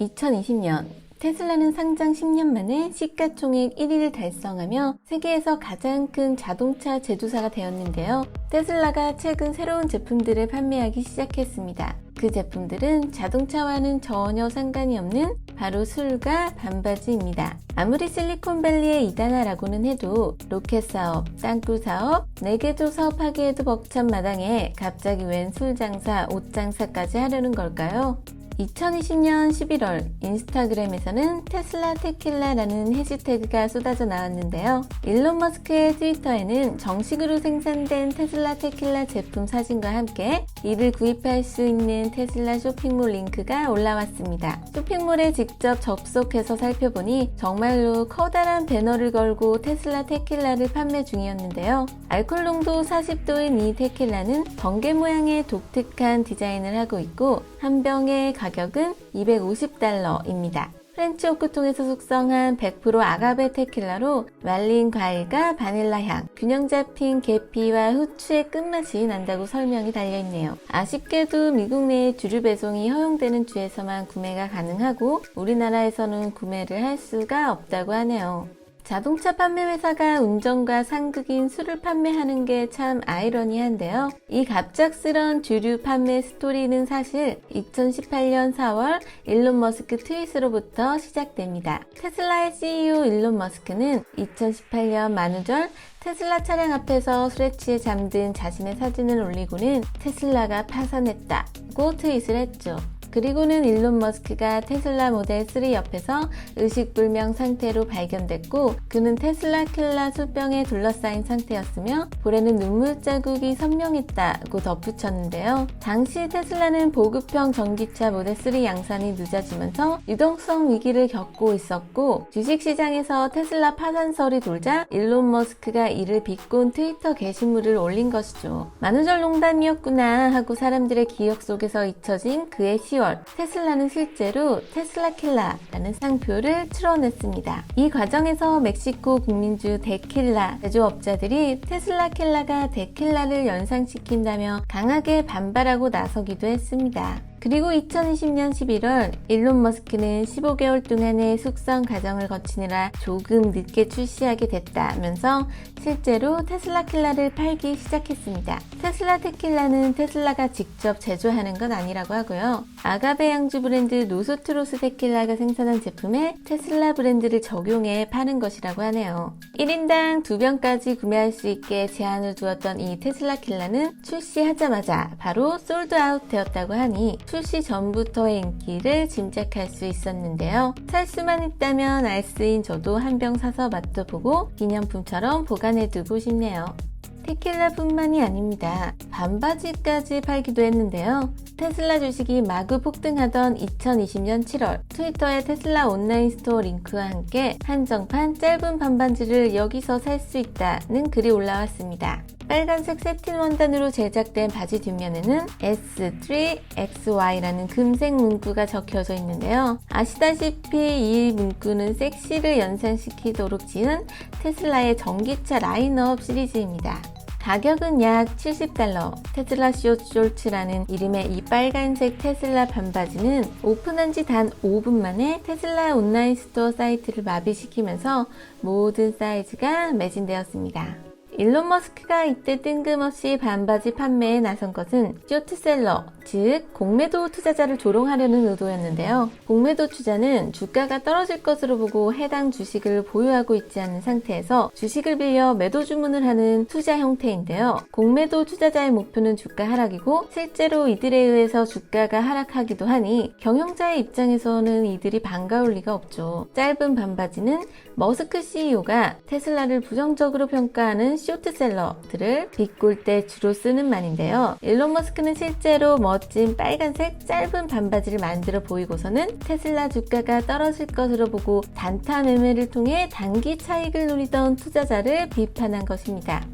2020년 테슬라는 상장 10년 만에 시가총액 1위를 달성하며 세계에서 가장 큰 자동차 제조사가 되었는데요. 테슬라가 최근 새로운 제품들을 판매하기 시작했습니다. 그 제품들은 자동차와는 전혀 상관이 없는 바로 술과 반바지입니다. 아무리 실리콘밸리의 이단아라고는 해도 로켓 사업, 땅굴 사업, 내개조 사업하기에도 벅찬 마당에 갑자기 웬 술 장사, 옷 장사까지 하려는 걸까요? 2020년 11월 인스타그램에서는 테슬라 테킬라라는 해시태그가 쏟아져 나왔는데요. 일론 머스크의 트위터에는 정식으로 생산된 테슬라 테킬라 제품 사진과 함께 이를 구입할 수 있는 테슬라 쇼핑몰 링크가 올라왔습니다. 쇼핑몰에 직접 접속해서 살펴보니 정말로 커다란 배너를 걸고 테슬라 테킬라를 판매 중이었는데요. 알코올 농도 40도인 이 테킬라는 번개 모양의 독특한 디자인을 하고 있고 한 병의 가 격은 250달러입니다. 프렌치 오크통에서 숙성한 100% 아가베 테킬라로 말린 과일과 바닐라 향, 균형 잡힌 계피와 후추의 끝맛이 난다고 설명이 달려있네요. 아쉽게도 미국 내 주류 배송이 허용되는 주에서만 구매가 가능하고 우리나라에서는 구매를 할 수가 없다고 하네요. 자동차 판매 회사가 운전과 상극인 술을 판매하는 게 참 아이러니한데요. 이 갑작스런 주류 판매 스토리는 사실 2018년 4월 일론 머스크 트윗으로부터 시작됩니다. 테슬라의 CEO 일론 머스크는 2018년 만우절 테슬라 차량 앞에서 술에 취해 잠든 자신의 사진을 올리고는 테슬라가 파산했다고 트윗을 했죠. 그리고는 일론 머스크가 테슬라 모델 3 옆에서 의식불명 상태로 발견됐고 그는 테슬라 킬라 수병에 둘러싸인 상태였으며 볼에는 눈물 자국이 선명했다고 덧붙였는데요. 당시 테슬라는 보급형 전기차 모델 3 양산이 늦어지면서 유동성 위기를 겪고 있었고 주식시장에서 테슬라 파산설이 돌자 일론 머스크가 이를 비꼰 트위터 게시물을 올린 것이죠. 만우절 농담이었구나 하고 사람들의 기억 속에서 잊혀진 그의 10월 테슬라는 실제로 테슬라 킬라라는 상표를 출원했습니다. 이 과정에서 멕시코 국민주 데킬라 제조업자들이 테슬라 킬라가 데킬라를 연상시킨다며 강하게 반발하고 나서기도 했습니다. 그리고 2020년 11월 일론 머스크는 15개월 동안의 숙성 과정을 거치느라 조금 늦게 출시하게 됐다면서 실제로 테슬라 킬라를 팔기 시작했습니다. 테슬라 테킬라는 테슬라가 직접 제조하는 건 아니라고 하고요. 아가베 양주 브랜드 노스트로스 테킬라가 생산한 제품에 테슬라 브랜드를 적용해 파는 것이라고 하네요. 1인당 2병까지 구매할 수 있게 제한을 두었던 이 테슬라 킬라는 출시하자마자 바로 솔드아웃 되었다고 하니 출시 전부터의 인기를 짐작할 수 있었는데요. 살 수만 있다면 알스인 저도 한 병 사서 맛도 보고 기념품처럼 보관해두고 싶네요. 테킬라뿐만이 아닙니다. 반바지까지 팔기도 했는데요. 테슬라 주식이 마구 폭등하던 2020년 7월 트위터의 테슬라 온라인 스토어 링크와 함께 한정판 짧은 반바지를 여기서 살 수 있다는 글이 올라왔습니다. 빨간색 세틴 원단으로 제작된 바지 뒷면에는 S3XY라는 금색 문구가 적혀져 있는데요. 아시다시피 이 문구는 섹시를 연상시키도록 지은 테슬라의 전기차 라인업 시리즈입니다. 가격은 약 70달러. 테슬라 쇼쇼츠라는 이름의 이 빨간색 테슬라 반바지는 오픈한 지 단 5분 만에 테슬라 온라인 스토어 사이트를 마비시키면서 모든 사이즈가 매진되었습니다. 일론 머스크가 이때 뜬금없이 반바지 판매에 나선 것은 쇼트셀러, 즉 공매도 투자자를 조롱하려는 의도였는데요. 공매도 투자는 주가가 떨어질 것으로 보고 해당 주식을 보유하고 있지 않은 상태에서 주식을 빌려 매도 주문을 하는 투자 형태인데요. 공매도 투자자의 목표는 주가 하락이고 실제로 이들에 의해서 주가가 하락하기도 하니 경영자의 입장에서는 이들이 반가울 리가 없죠. 짧은 반바지는 머스크 CEO가 테슬라를 부정적으로 평가하는 쇼트셀러들을 비꼴 때 주로 쓰는 말인데요. 일론 머스크는 실제로 멋진 빨간색 짧은 반바지를 만들어 보이고서는 테슬라 주가가 떨어질 것으로 보고 단타 매매를 통해 단기 차익을 노리던 투자자를 비판한 것입니다.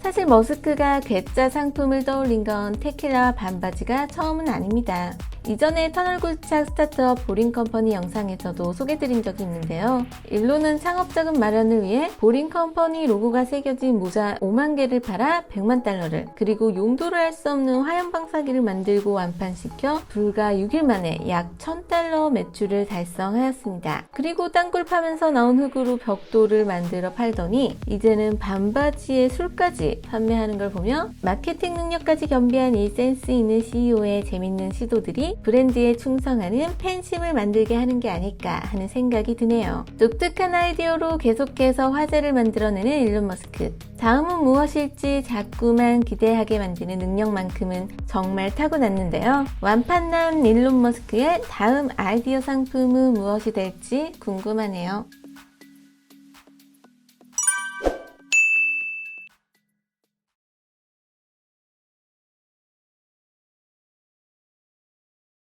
사실 머스크가 괴짜 상품을 떠올린 건 테킬라와 반바지가 처음은 아닙니다. 이전에 터널굴 착 스타트업 보링컴퍼니 영상에서도 소개드린 적이 있는데요. 일론은 창업 자금 마련을 위해 보링컴퍼니 로고가 새겨진 모자 5만 개를 팔아 100만 달러를 그리고 용도를 할수 없는 화염 방사기를 만들고 완판시켜 불과 6일 만에 약 1000달러 매출을 달성하였습니다. 그리고 땅굴 파면서 나온 흙으로 벽돌을 만들어 팔더니 이제는 반바지에 술까지 판매하는 걸 보며 마케팅 능력까지 겸비한 이 센스 있는 CEO의 재밌는 시도들이 브랜드에 충성하는 팬심을 만들게 하는 게 아닐까 하는 생각이 드네요. 독특한 아이디어로 계속해서 화제를 만들어내는 일론 머스크. 다음은 무엇일지 자꾸만 기대하게 만드는 능력만큼은 정말 타고났는데요. 완판남 일론 머스크의 다음 아이디어 상품은 무엇이 될지 궁금하네요.